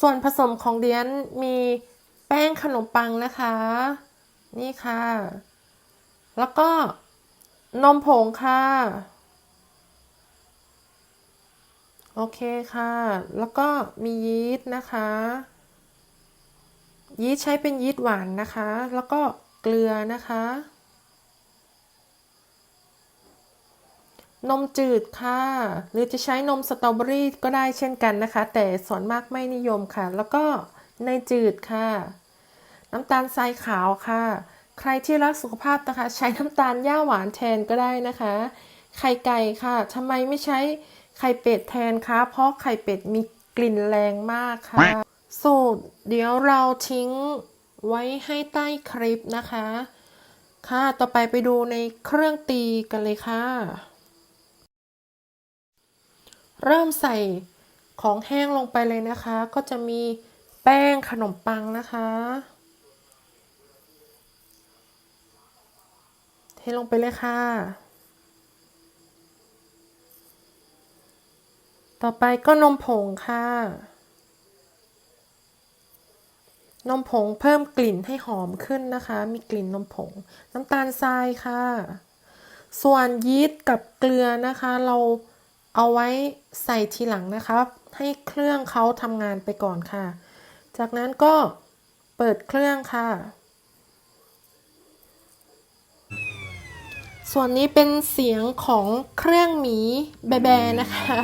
ส่วนผสมของเดียนมีแป้งขนมปังนะคะ นี่ค่ะ แล้วก็นมผงค่ะ โอเคค่ะ แล้วก็มียีสต์นะคะ ยีสต์ใช้เป็นยีสต์หวานนะคะ แล้วก็เกลือนะคะ นมจืดค่ะ หรือจะใช้นมสตรอเบอรี่ก็ได้เช่นกันนะคะ แต่ส่วนมากไม่นิยมค่ะ แล้วก็เนยจืดค่ะ น้ำตาลทรายขาวค่ะ ใครที่รักสุขภาพนะคะ ใช้น้ำตาลหญ้าหวานแทนก็ได้นะคะ ไข่ไก่ค่ะทำไมไม่ใช้ไข่เป็ดแทนคะ เพราะไข่เป็ดมีกลิ่นแรงมากค่ะ สูตรเดี๋ยวเราทิ้งไว้ให้ใต้คลิปนะคะ ค่ะ ต่อไปไปดูในเครื่องตีกันเลยค่ะ เริ่มใส่ของแห้งลงไปเลยนะคะ ก็จะมีแป้งขนมปังนะคะ เทลงไปเลยค่ะ ต่อไปก็นมผงค่ะ นมผงเพิ่มกลิ่นให้หอมขึ้นนะคะ มีกลิ่นนมผง น้ำตาลทรายค่ะ ส่วนยีสต์กับเกลือนะคะเรา เอาไว้ใส่ทีหลังนะคะให้เครื่องเขาทำงานไปก่อนค่ะ จากนั้นก็เปิดเครื่องค่ะ ส่วนนี้เป็นเสียงของเครื่องหมีแบแบนะคะ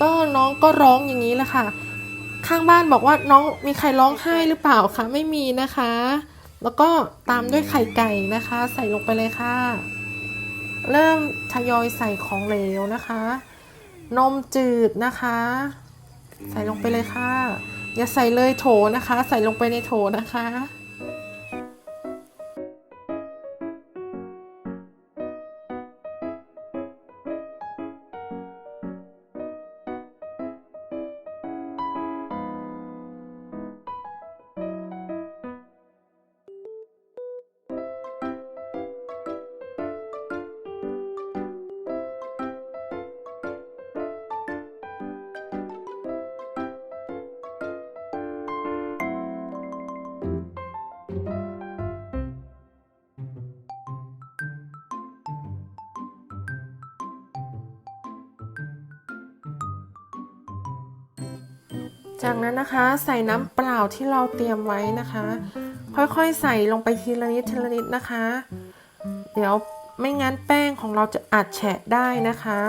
ก็น้องก็ร้องอย่างนี้แหละค่ะ ข้างบ้านบอกว่าน้องมีใครร้องไห้หรือเปล่าคะไม่มีนะคะ แล้วก็ตามด้วยไข่ไก่นะคะ ใส่ลงไปเลยค่ะ เริ่มทยอยใส่ของเหลวนะคะ นมจืดนะคะ ใส่ลงไปเลยค่ะ อย่าใส่เลยโถนะคะ ใส่ลงไปในโถนะคะ จากนั้นนะคะใส่น้ำเปล่าที่เราเตรียมไว้นะคะ ค่อยๆใส่ลงไปทีละนิดทีละนิดนะคะ เดี๋ยวไม่งั้นแป้งของเราจะอาจแฉะได้นะคะ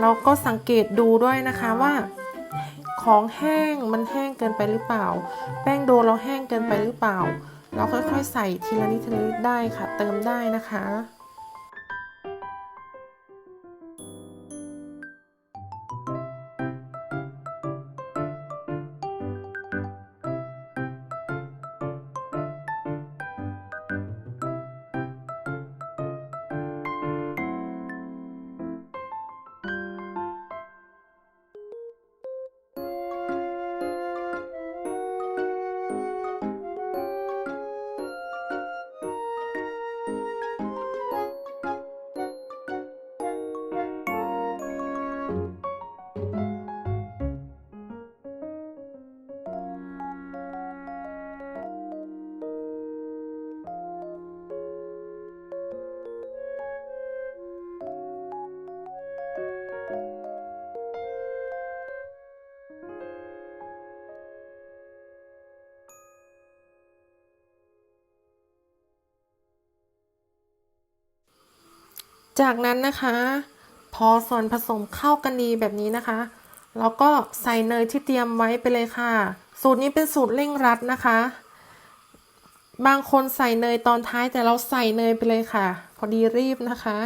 เราก็สังเกตดูด้วยนะคะว่าของแห้งมันแห้งเกินไปหรือเปล่า แป้งโดเราแห้งเกินไปหรือเปล่า เราค่อยๆ ใส่ทีละนิดทีละนิดได้ค่ะ เติมได้นะคะ จากนั้นนะคะ พอส่วนผสมเข้ากันดีแบบนี้นะคะเราก็ใส่เนยที่เตรียมไว้ไปเลยค่ะ สูตรนี้เป็นสูตรเร่งรัดนะคะ บางคนใส่เนยตอนท้ายแต่เราใส่เนยไปเลยค่ะ พอดีรีบนะคะ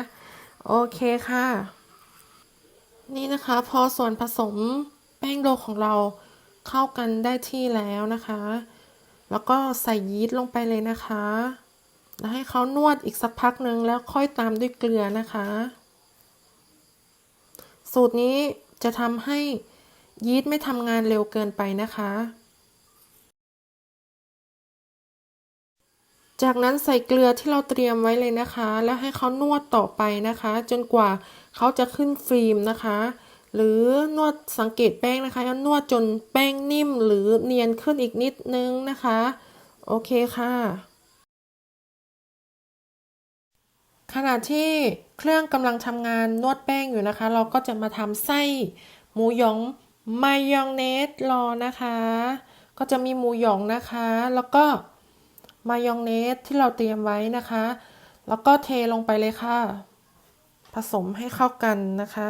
โอเคค่ะ นี่นะคะ พอส่วนผสมแป้งโดของเราเข้ากันได้ที่แล้วนะคะ แล้วก็ใส่ยีสต์ลงไปเลยนะคะ แล้วให้เขานวดอีกสักพักหนึ่งแล้วค่อยตามด้วยเกลือนะคะ สูตรนี้จะทำให้ยีสต์ไม่ทำงานเร็วเกินไปนะคะ จากนั้นใส่เกลือที่เราเตรียมไว้เลยนะคะ แล้วให้เขานวดต่อไปนะคะ จนกว่าเขาจะขึ้นฟิล์มนะคะ หรือนวดสังเกตแป้งนะคะนวดจนแป้งนิ่มหรือเนียนขึ้นอีกนิดนึงนะคะ โอเคค่ะ ขณะที่เครื่องกำลังทำงานนวดแป้งอยู่นะคะ เราก็จะมาทำไส้หมูหยองมายองเนสรอนะคะ ก็จะมีหมูหยองนะคะ แล้วก็มายองเนสที่เราเตรียมไว้นะคะ แล้วก็เทลงไปเลยค่ะ ผสมให้เข้ากันนะคะ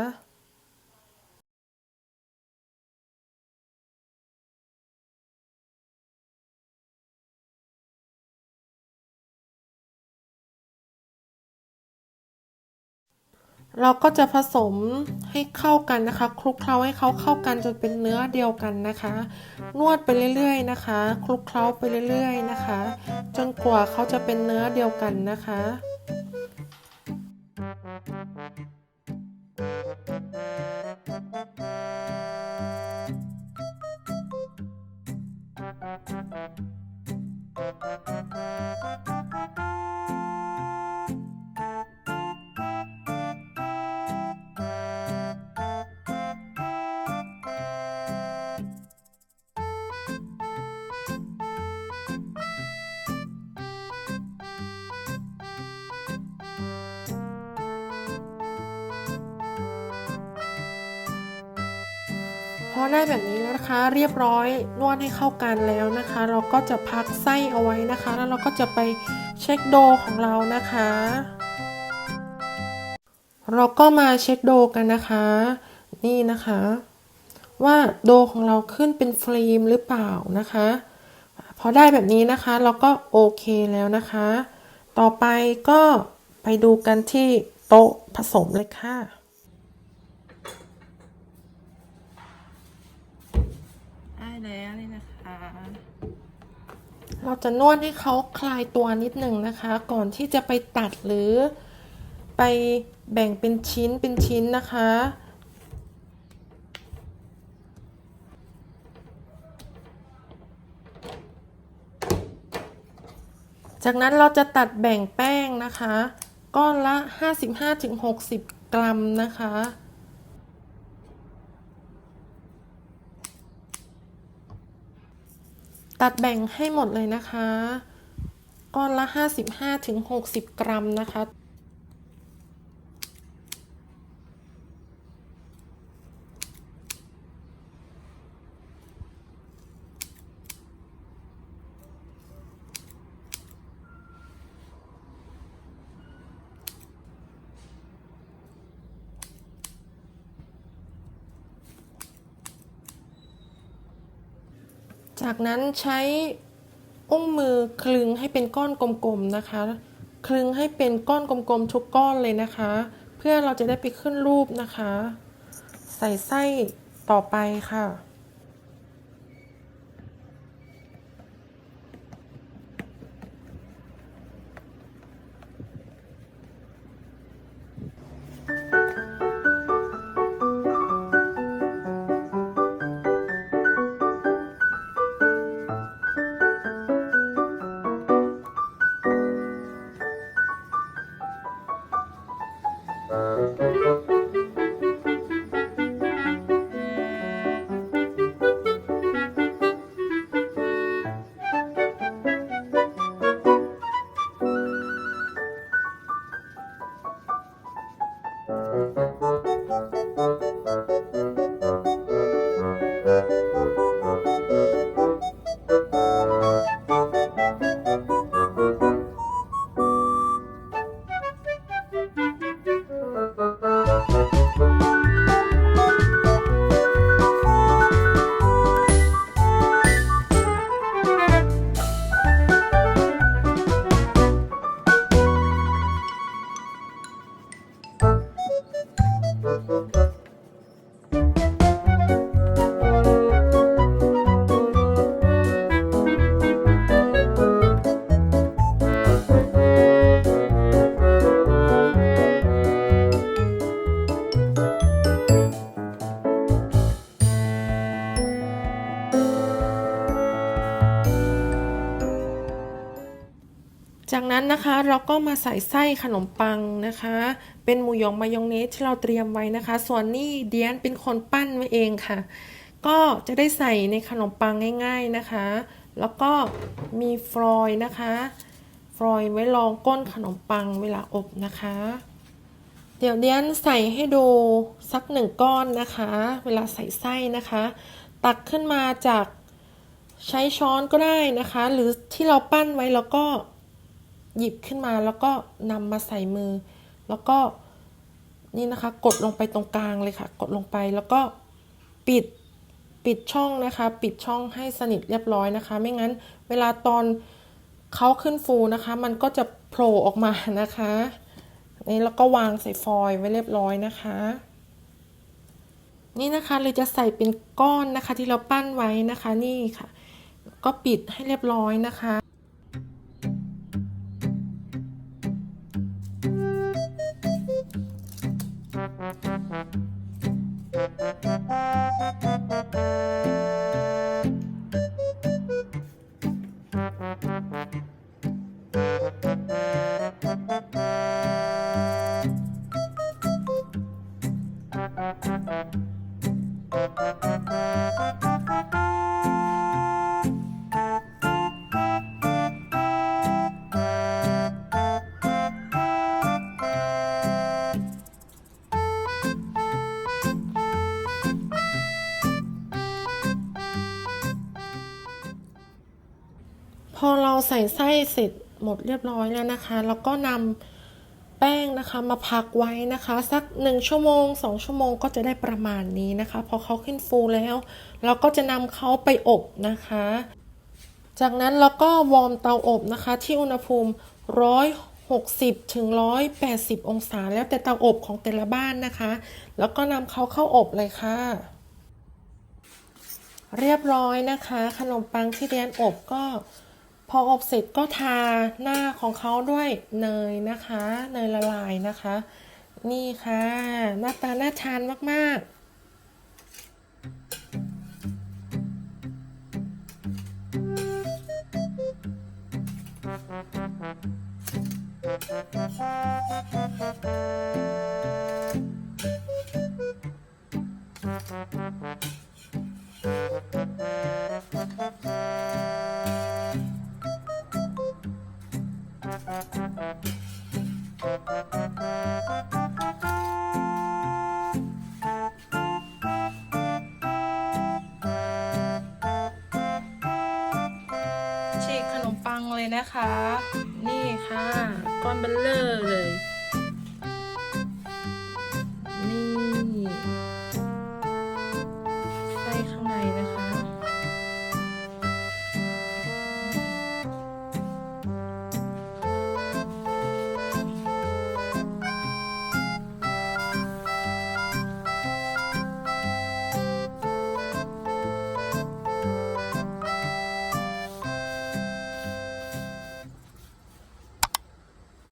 เราก็จะผสมให้เข้ากันนะคะ คลุกเคล้าให้เขาเข้ากันจนเป็นเนื้อเดียวกันนะคะ นวดไปเรื่อยๆนะคะ คลุกเคล้าไปเรื่อยๆนะคะ จนกว่าเขาจะเป็นเนื้อเดียวกันนะคะพ อได้แบบนี้แล้วนะคะ เรียบร้อยนวดให้เข้ากันแล้วนะคะ เราก็จะพักไส้เอาไว้นะคะ แล้วเราก็จะไปเช็คโดของเรานะคะ เราก็มาเช็คโดกันนะคะ นี่นะคะ ว่าโดของเราขึ้นเป็นฟิล์มหรือเปล่านะคะพอได้แบบนี้นะคะ เราก็โอเคแล้วนะคะ ต่อไปก็ไปดูกันที่โต๊ะผสมเลยค่ะ ได้ แล้วนี่นะคะ เราจะนวดให้เขาคลายตัวนิดหนึ่งนะคะ ก่อนที่จะไปตัดหรือไปแบ่งเป็นชิ้นเป็นชิ้นนะคะจากนั้นเราจะตัดแบ่งแป้งนะคะ ก้อนละ 55-60 กรัมนะคะ ตัดแบ่งให้หมดเลยนะคะ ก้อนละ 55-60 กรัมนะคะ จากนั้นใช้อุ้งมือคลึงให้เป็นก้อนกลมๆนะคะ คลึงให้เป็นก้อนกลมๆทุกก้อนเลยนะคะ เพื่อเราจะได้ไปขึ้นรูปนะคะ ใส่ไส้ต่อไปค่ะ จากนั้นนะคะเราก็มาใส่ไส้ขนมปังนะคะ เป็นหมูหยองมายองเนสที่เราเตรียมไว้นะคะ ส่วนนี่เดียนเป็นคนปั้นไว้เองค่ะ ก็จะได้ใส่ในขนมปังง่าย ๆนะคะ แล้วก็มีฟรอยนะคะฟรอยไว้รองก้นขนมปังเวลาอบนะคะ เดี๋ยวเดียนใส่ให้ดูสักหนึ่งก้อนนะคะ เวลาใส่ไส้นะคะ ตักขึ้นมาจากใช้ช้อนก็ได้นะคะ หรือที่เราปั้นไว้แล้วก็ หยิบขึ้นมาแล้วก็นำมาใส่มือ แล้วก็นี่นะคะ กดลงไปตรงกลางเลยค่ะ กดลงไปแล้วก็ปิดปิดช่องนะคะ ปิดช่องให้สนิทเรียบร้อยนะคะ ไม่งั้นเวลาตอนเขาขึ้นฟูนะคะ มันก็จะโผล่ออกมานะคะนี่แล้วก็วางใส่ฟอยล์ไว้เรียบร้อยนะคะ นี่นะคะเลยจะใส่เป็นก้อนนะคะที่เราปั้นไว้นะคะนี่ค่ะ ก็ปิดให้เรียบร้อยนะคะ พอเราใส่ไส้เสร็จ หมดเรียบร้อยแล้วนะคะ แล้วก็นำแป้งนะคะมาพักไว้นะคะ สักหนึ่งชั่วโมงสองชั่วโมงก็จะได้ประมาณนี้นะคะ พอเขาขึ้นฟูแล้ว เราก็จะนำเขาไปอบนะคะ จากนั้นเราก็วอร์มเตาอบนะคะ ที่อุณหภูมิ160ถึง180 องศา แล้วแต่เตาอบของแต่ละบ้านนะคะ แล้วก็นำเขาเข้าอบเลยค่ะเรียบร้อยนะคะ ขนมปังที่เรียนอบก็ พออบเสร็จก็ทาหน้าของเขาด้วยเนยนะคะ เนยละลายนะคะ นี่ค่ะหน้าตาน่าทานมากๆฉีก นี่ค่ะก้อนเบลเลอร์เลย